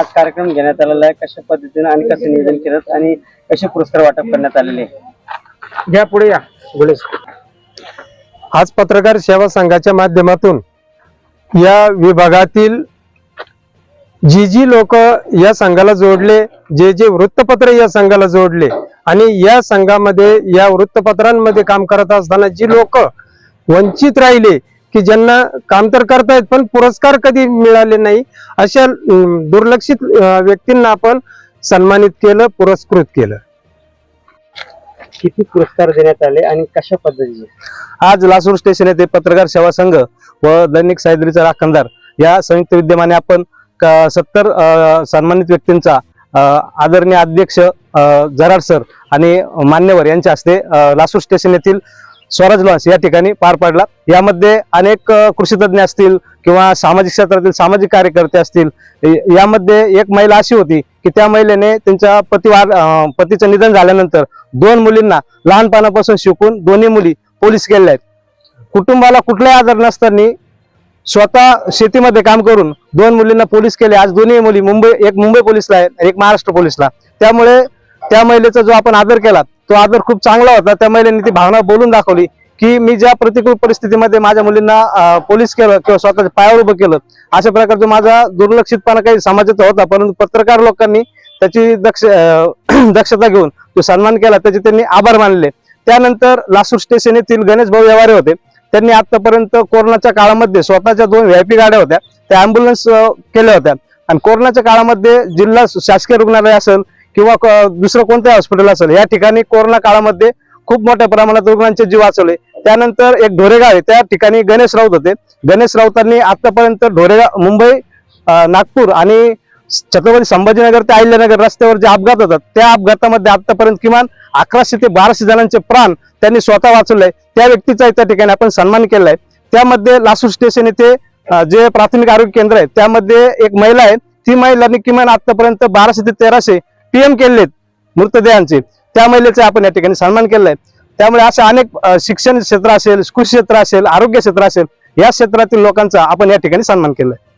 आज कार्यक्रम घेण्यात आलेला आहे. कशा पद्धतीने आणि कसं नियोजन केलं आणि कसे पुरस्कार वाटप करण्यात आलेले घ्या पुढे या. बोले आज पत्रकार सेवा संघाच्या माध्यमातून या विभागातील जी जी लोक या संघाला जोडले जे जे वृत्तपत्र या संघाला जोडले आणि या संघामध्ये या वृत्तपत्रांमध्ये काम करत असताना जी लोक वंचित राहिले की ज्यांना काम तर करतायत पण पुरस्कार कधी मिळाले नाही अशा दुर्लक्षित व्यक्तींना आपण सन्मानित केलं पुरस्कृत केलं. किती पुरस्कार देण्यात आले आणि कशा पद्धतीचे आज लासूर स्टेशन येथे पत्रकार सेवा संघ व दैनिक सायद्रीचा राखणदार या संयुक्त विद्यमाने आपण सत्तर सन्मानित व्यक्तींचा आदरणीय अध्यक्ष जराड सर आणि मान्यवर यांच्या हस्ते लासूर स्टेशन येथील स्वराज लॉन्स या ठिकाणी पार पाडला. यामध्ये अनेक अ, कृषीतज्ञ असतील किंवा सामाजिक क्षेत्रातील सामाजिक कार्यकर्ते असतील यामध्ये एक महिला अशी होती की त्या महिलेने त्यांच्या पती पतीचं निधन झाल्यानंतर दोन मुलींना लहानपणापासून शिकून दोन्ही मुली पोलीस केलेल्या आहेत. कुटुंबाला कुठलाही आदर नसताना स्वतः शेतीमध्ये काम करून दोन मुलींना पोलीस केले. आज दोन्ही मुली मुंबई एक मुंबई पोलीसला आहे एक महाराष्ट्र पोलीसला. त्यामुळे त्या महिलेचा जो आपण आदर केला तो आदर खूप चांगला होता. त्या महिलेने ती भावना बोलून दाखवली की मी ज्या प्रतिकूल परिस्थितीमध्ये माझ्या मुलींना पोलीस केलं किंवा स्वतःच्या पायावर उभं केलं अशा प्रकारचा माझा दुर्लक्षितपणा काही समाजाचा होता. परंतु पत्रकार लोकांनी त्याची दक्ष दक्षता घेऊन तो सन्मान केला. त्याचे त्यांनी आभार मानले. त्यानंतर लासूर स्टेशन येथील गणेश भाऊ व्यवहारे होते. त्यांनी आतापर्यंत कोरोनाच्या काळामध्ये स्वतःच्या दोन व्हीआयपी गाड्या होत्या. त्या अँब्युलन्स केल्या होत्या. आणि कोरोनाच्या काळामध्ये जिल्हा शासकीय रुग्णालय असेल किंवा क- दुसरं कोणतं हॉस्पिटल असेल. या ठिकाणी कोरोना काळामध्ये खूप मोठ्या प्रमाणात रुग्णांचे जीव वाचवले. त्यानंतर एक ढोरेगाव आहे. त्या ठिकाणी गणेश राऊत होते. गणेश राऊतांनी आतापर्यंत ढोरेगाव मुंबई नागपूर आणि छत्रपती संभाजीनगर ते अहिल्यानगर रस्त्यावर जे अपघात होतात त्या अपघातामध्ये आतापर्यंत किमान अकराशे ते बाराशे जणांचे प्राण त्यांनी स्वतः वाचवले त्या व्यक्तीचा त्या ठिकाणी आपण सन्मान केलाय त्यामध्ये लासूर स्टेशन येथे जे प्राथमिक आरोग्य केंद्र आहे त्यामध्ये एक महिला आहे. ती महिलांनी किमान आतापर्यंत बाराशे ते तेराशे पीएम केलेत मृतदेहांचे. त्या महिलेचा आपण या ठिकाणी सन्मान केलाय त्यामुळे असे अनेक शिक्षण क्षेत्र असेल कृषी क्षेत्र असेल आरोग्य क्षेत्र असेल या क्षेत्रातील लोकांचा आपण या ठिकाणी सन्मान केलाय